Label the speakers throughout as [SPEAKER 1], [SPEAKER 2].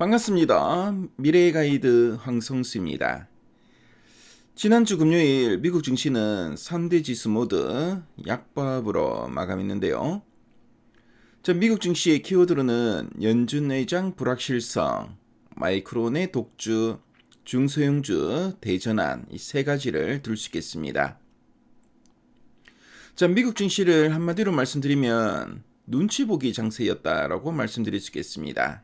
[SPEAKER 1] 반갑습니다. 미래의 가이드 황성수입니다. 지난주 금요일 미국 증시는 3대 지수 모두 약밥으로 마감했는데요. 자, 미국 증시의 키워드로는 연준 의장 불확실성, 마이크론의 독주, 중소형주 대전환 이 세 가지를 들 수 있겠습니다. 자, 미국 증시를 한마디로 말씀드리면 눈치 보기 장세였다라고 말씀드릴 수 있겠습니다.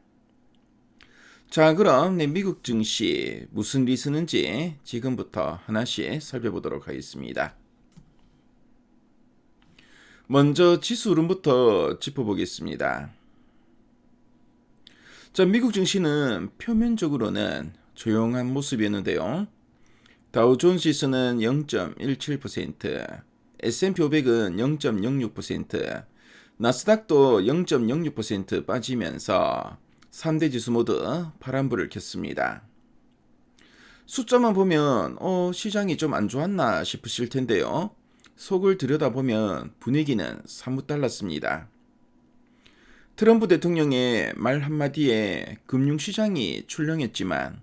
[SPEAKER 1] 자, 그럼 네, 미국 증시 무슨 리스는지 지금부터 하나씩 살펴보도록 하겠습니다. 먼저 지수 흐름부터 짚어보겠습니다. 자, 미국 증시는 표면적으로는 조용한 모습이었는데요. 다우존스는 0.17%, S&P 500은 0.06%, 나스닥도 0.06% 빠지면서 3대 지수 모두 파란불을 켰습니다. 숫자만 보면 어, 시장이 좀 안 좋았나 싶으실 텐데요. 속을 들여다보면 분위기는 사뭇 달랐습니다. 트럼프 대통령의 말 한마디에 금융시장이 출렁했지만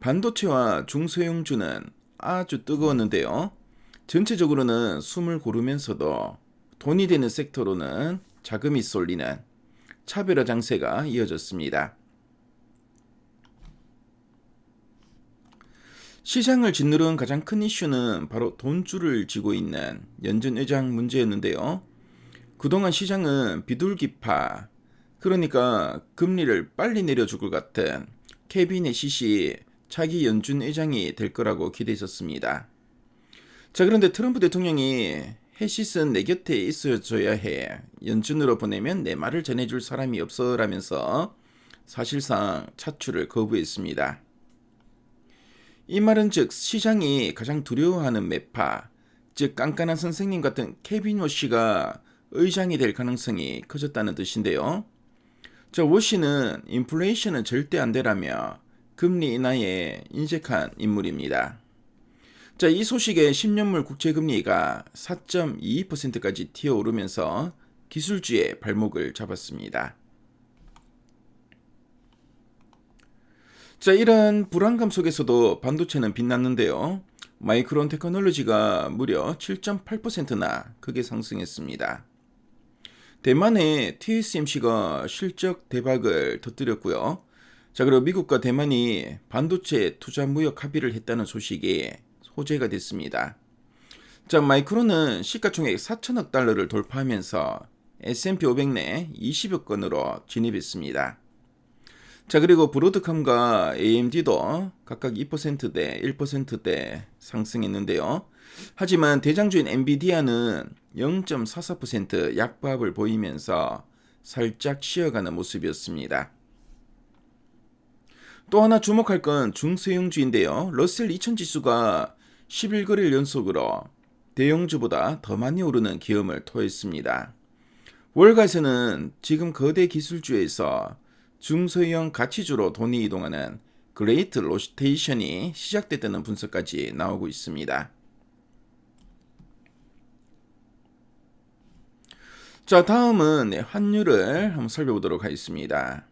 [SPEAKER 1] 반도체와 중소형주는 아주 뜨거웠는데요. 전체적으로는 숨을 고르면서도 돈이 되는 섹터로는 자금이 쏠리는 차별화 장세가 이어졌습니다. 시장을 짓누른 가장 큰 이슈는 바로 돈줄을 쥐고 있는 연준 의장 문제였는데요. 그동안 시장은 비둘기파, 그러니까 금리를 빨리 내려줄 것 같은 케빈의 시시 차기 연준 의장이 될 거라고 기대했었습니다. 자, 그런데 트럼프 대통령이 해시슨 내 곁에 있어줘야 해. 연준으로 보내면 내 말을 전해줄 사람이 없어라면서 사실상 차출을 거부했습니다. 이 말은 즉 시장이 가장 두려워하는 매파, 즉 깐깐한 선생님 같은 케빈 워시가 의장이 될 가능성이 커졌다는 뜻인데요. 저 워시는 인플레이션은 절대 안 되라며 금리 인하에 인색한 인물입니다. 자, 이 소식에 10년물 국채금리가 4.22%까지 튀어오르면서 기술주의 발목을 잡았습니다. 자, 이런 불안감 속에서도 반도체는 빛났는데요. 마이크론 테크놀로지가 무려 7.8%나 크게 상승했습니다. 대만의 TSMC가 실적 대박을 터뜨렸고요. 자, 그리고 미국과 대만이 반도체 투자 무역 합의를 했다는 소식이 호재가 됐습니다. 자, 마이크론은 시가총액 4천억 달러를 돌파하면서 S&P 500 내 20여 건으로 진입했습니다. 자, 그리고 브로드컴과 AMD도 각각 2%대, 1%대 상승했는데요. 하지만 대장주인 엔비디아는 0.44% 약밥을 보이면서 살짝 쉬어가는 모습이었습니다. 또 하나 주목할 건 중소형주인데요. 러셀 2000 지수가 11거래일 연속으로 대형주보다 더 많이 오르는 기염을 토했습니다. 월가에서는 지금 거대 기술주에서 중소형 가치주로 돈이 이동하는 그레이트 로스테이션이 시작됐다는 분석까지 나오고 있습니다. 자, 다음은 환율을 한번 살펴보도록 하겠습니다.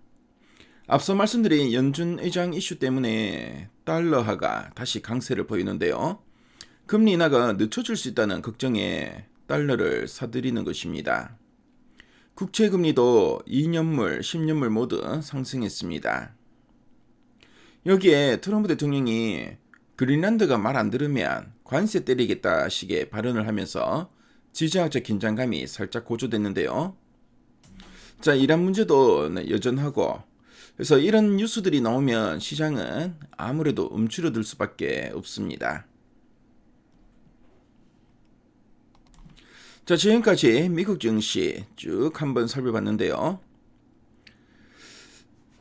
[SPEAKER 1] 앞서 말씀드린 연준 의장 이슈 때문에 달러화가 다시 강세를 보이는데요. 금리 인하가 늦춰질 수 있다는 걱정에 달러를 사들이는 것입니다. 국채 금리도 2년물, 10년물 모두 상승했습니다. 여기에 트럼프 대통령이 그린란드가 말 안 들으면 관세 때리겠다 식의 발언을 하면서 지정학적 긴장감이 살짝 고조됐는데요. 자, 이란 문제도 여전하고 그래서 이런 뉴스들이 나오면 시장은 아무래도 움츠러들 수밖에 없습니다. 자, 지금까지 미국 증시 쭉 한번 살펴봤는데요.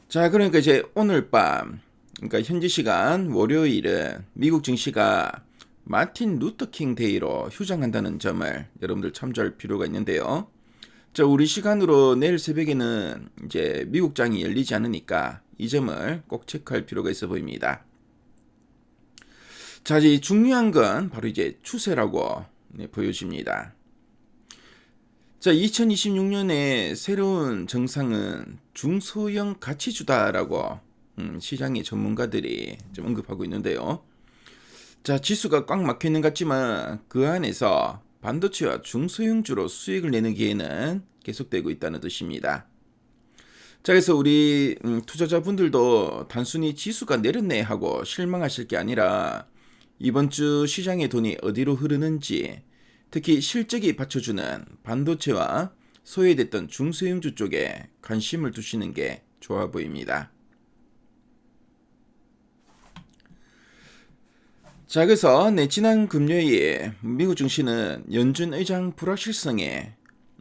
[SPEAKER 1] 자, 그러니까 이제 오늘 밤, 그러니까 현지 시간 월요일은 미국 증시가 마틴 루터킹 데이로 휴장한다는 점을 여러분들 참조할 필요가 있는데요. 자, 우리 시간으로 내일 새벽에는 이제 미국장이 열리지 않으니까 이 점을 꼭 체크할 필요가 있어 보입니다. 자, 이제 중요한 건 바로 이제 추세라고 네, 보여집니다. 자, 2026년에 새로운 정상은 중소형 가치주다라고 음, 시장의 전문가들이 좀 언급하고 있는데요. 자, 지수가 꽉 막혀 있는 것 같지만 그 안에서 반도체와 중소형주로 수익을 내는 기회는 계속되고 있다는 뜻입니다. 자, 그래서 우리 음, 투자자분들도 단순히 지수가 내렸네 하고 실망하실 게 아니라 이번 주 시장의 돈이 어디로 흐르는지 특히 실적이 받쳐주는 반도체와 소외됐던 중소형주 쪽에 관심을 두시는 게 좋아 보입니다. 자, 그래서 네, 지난 금요일 미국 증시는 연준 의장 불확실성에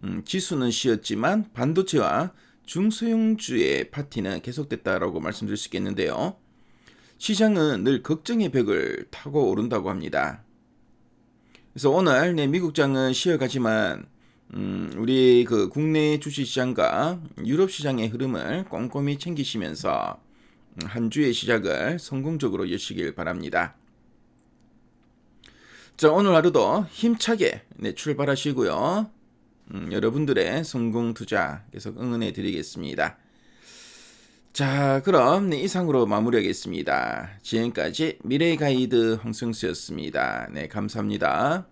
[SPEAKER 1] 음, 지수는 쉬었지만 반도체와 중소형주의 파티는 계속됐다라고 말씀드릴 수 있겠는데요. 시장은 늘 걱정의 벽을 타고 오른다고 합니다. 그래서 오늘 네, 미국장은 쉬어가지만 음, 우리 그 국내 주식시장과 유럽 시장의 흐름을 꼼꼼히 챙기시면서 음, 한 주의 시작을 성공적으로 여시길 바랍니다. 자, 오늘 하루도 힘차게 네, 출발하시고요. 음, 여러분들의 성공 투자 계속 응원해 드리겠습니다. 자, 그럼 네, 이상으로 마무리하겠습니다. 지금까지 미래의 가이드 황승수였습니다. 네, 감사합니다.